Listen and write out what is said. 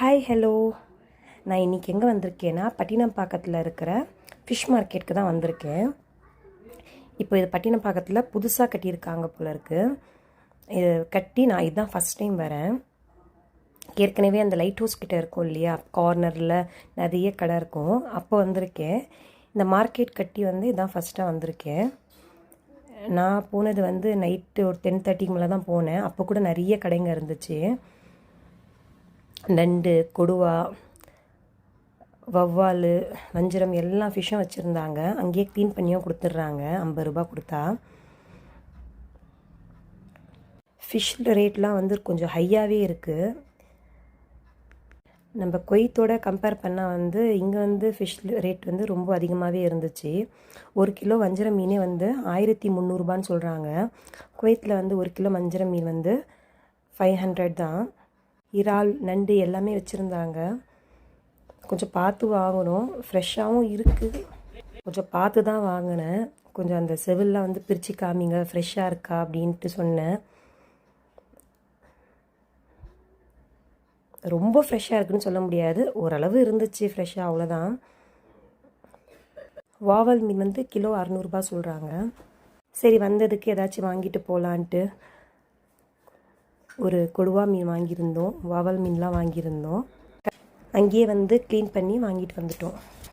Hi hello நான் இன்றைக்கி எங்கே வந்திருக்கேன்னா பட்டினம்பாக்கத்தில் இருக்கிற ஃபிஷ் மார்க்கெட்டுக்கு தான் வந்திருக்கேன். இப்போ இது பட்டினம்பாக்கத்தில் புதுசாக கட்டியிருக்காங்க போல இருக்குது இது கட்டி நான் இதுதான் ஃபஸ்ட் டைம் வரேன். ஏற்கனவே அந்த லைட் ஹவுஸ் கிட்ட இருக்கும் இல்லையா? கார்னரில் நிறைய கடை இருக்கும். அப்போ வந்திருக்கேன். இந்த மார்க்கெட் கட்டி வந்து இதான் ஃபஸ்ட்டாக வந்திருக்கேன். நான் போனது வந்து நைட்டு ஒரு டென் தேர்ட்டிக்கு மேலே தான் போனேன். அப்போ கூட நிறைய கடைங்க இருந்துச்சு. நண்டு கொடுவா வவ்வால் வஞ்சிரம் எல்லா ஃபிஷ்ஷும் வச்சுருந்தாங்க. அங்கேயே க்ளீன் பண்ணியும் கொடுத்துட்றாங்க. ஐம்பது ரூபா கொடுத்தா. ஃபிஷ்ஷில் ரேட்லாம் வந்து கொஞ்சம் ஹையாகவே இருக்குது நம்ம கொய்த்தோட கம்பேர் பண்ணால் வந்து இங்கே வந்து ஃபிஷ் ரேட் வந்து ரொம்ப அதிகமாகவே இருந்துச்சு. ஒரு கிலோ வஞ்சிர மீனே வந்து ஆயிரத்தி முந்நூறுபான்னு சொல்கிறாங்க குவைத்தில் வந்து ஒரு கிலோ வஞ்சிர மீன் வந்து ஃபைவ் ஹண்ட்ரட் தான். இறால் நண்டு எல்லாமே வச்சுருந்தாங்க. கொஞ்சம் பார்த்து வாங்கணும். ஃப்ரெஷ்ஷாகவும் இருக்குது கொஞ்சம் பார்த்து தான் வாங்கினேன். கொஞ்சம் அந்த செவில்லாம் வந்து பிரித்து காமிங்க. ஃப்ரெஷ்ஷாக இருக்கா அப்படின்ட்டு சொன்னேன். ரொம்ப ஃப்ரெஷ்ஷாக இருக்குன்னு சொல்ல முடியாது. ஓரளவு இருந்துச்சு ஃப்ரெஷ்ஷாக அவ்வளோதான் வாவல் மீன் வந்து கிலோ அறநூறுபா சொல்கிறாங்க சரி வந்ததுக்கு ஏதாச்சும் வாங்கிட்டு போகலான்ட்டு ஒரு கொடுவா மீன் வாங்கியிருந்தோம் வாவல் மீன்லாம் வாங்கியிருந்தோம். அங்கேயே வந்து க்ளீன் பண்ணி வாங்கிட்டு வந்துட்டோம்.